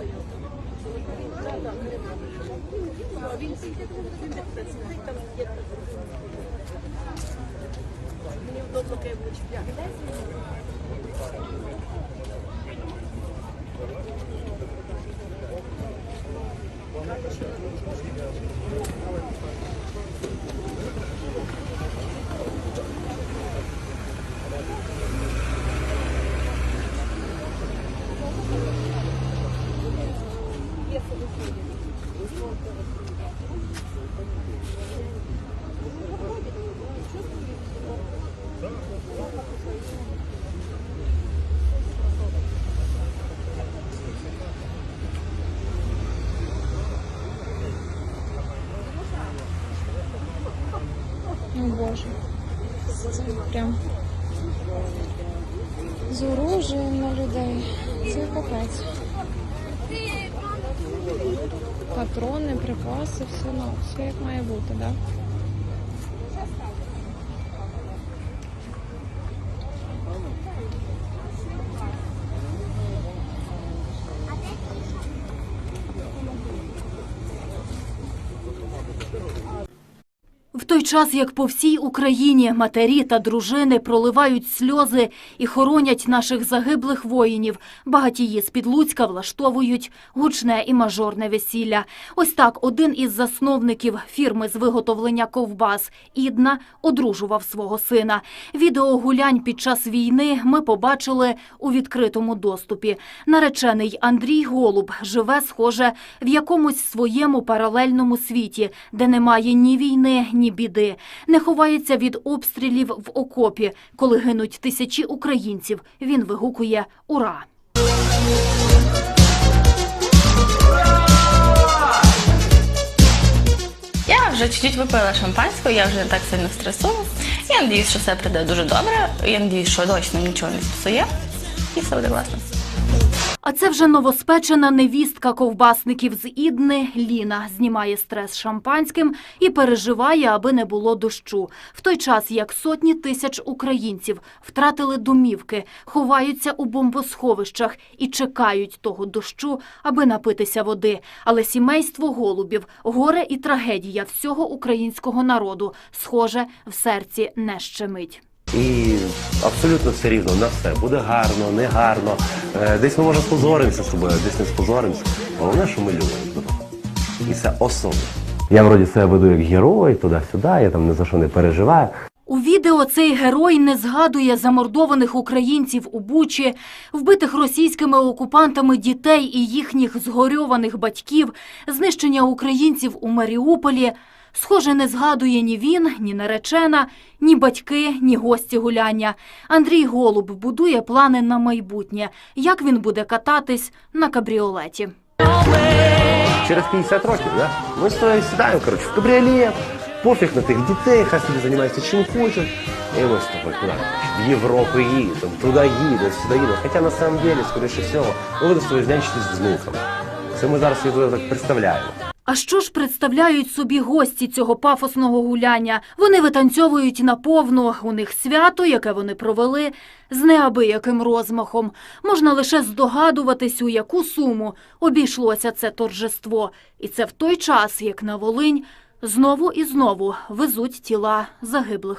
О Боже. Це прям з на людей. Це капець. Патрони, припаси, все, ну, все як має бути, так? Да? Той час, як по всій Україні матері та дружини проливають сльози і хоронять наших загиблих воїнів, багатії з Підлуцька влаштовують гучне і мажорне весілля. Ось так один із засновників фірми з виготовлення ковбас Ідна одружував свого сина. Відео гулянь під час війни ми побачили у відкритому доступі. Наречений Андрій Голуб живе, схоже, в якомусь своєму паралельному світі, де немає ні війни, ні біди. Не ховається від обстрілів в окопі. Коли гинуть тисячі українців, він вигукує «Ура!». Я вже чуть-чуть випила шампанського, я вже не так сильно стресую. Я надіюсь, що все прийде дуже добре. Я надіюсь, що точно нічого не псує. І все буде класно. А це вже новоспечена невістка ковбасників з Ідни Ліна знімає стрес шампанським і переживає, аби не було дощу. В той час, як сотні тисяч українців втратили домівки, ховаються у бомбосховищах і чекають того дощу, аби напитися води. Але сімейство голубів, горе і трагедія всього українського народу, схоже, в серці не щемить. І абсолютно все рівно на все. Буде гарно, не гарно. Е, Десь ми може спозоримося з тобою, десь не спозоримося. Головне, що ми любимо. І це особливо. Я вроді себе веду як герой, туди-сюди, я там ні за що не переживаю. У відео цей герой не згадує замордованих українців у Бучі, вбитих російськими окупантами дітей і їхніх згорьованих батьків, знищення українців у Маріуполі. Схоже, не згадує ні він, ні наречена, ні батьки, ні гості гуляння. Андрій Голуб будує плани на майбутнє, як він буде кататись на кабріолеті. Через 50 років, да? ми тобою сідаємо, коротше, в кабріолет, пофіг на тих дітей, хай собі займаються чим хочуть. І ми з куди? В Європу їдемо, туди їдемо, сюди їдемо. Хоча на самом деле, скоріше всього, ми будемо з тобою знянчитись з внуками. Це ми зараз собі так представляємо. А що ж представляють собі гості цього пафосного гуляння? Вони витанцьовують наповну. У них свято, яке вони провели, з неабияким розмахом. Можна лише здогадуватись, у яку суму обійшлося це торжество. І це в той час, як на Волинь знову і знову везуть тіла загиблих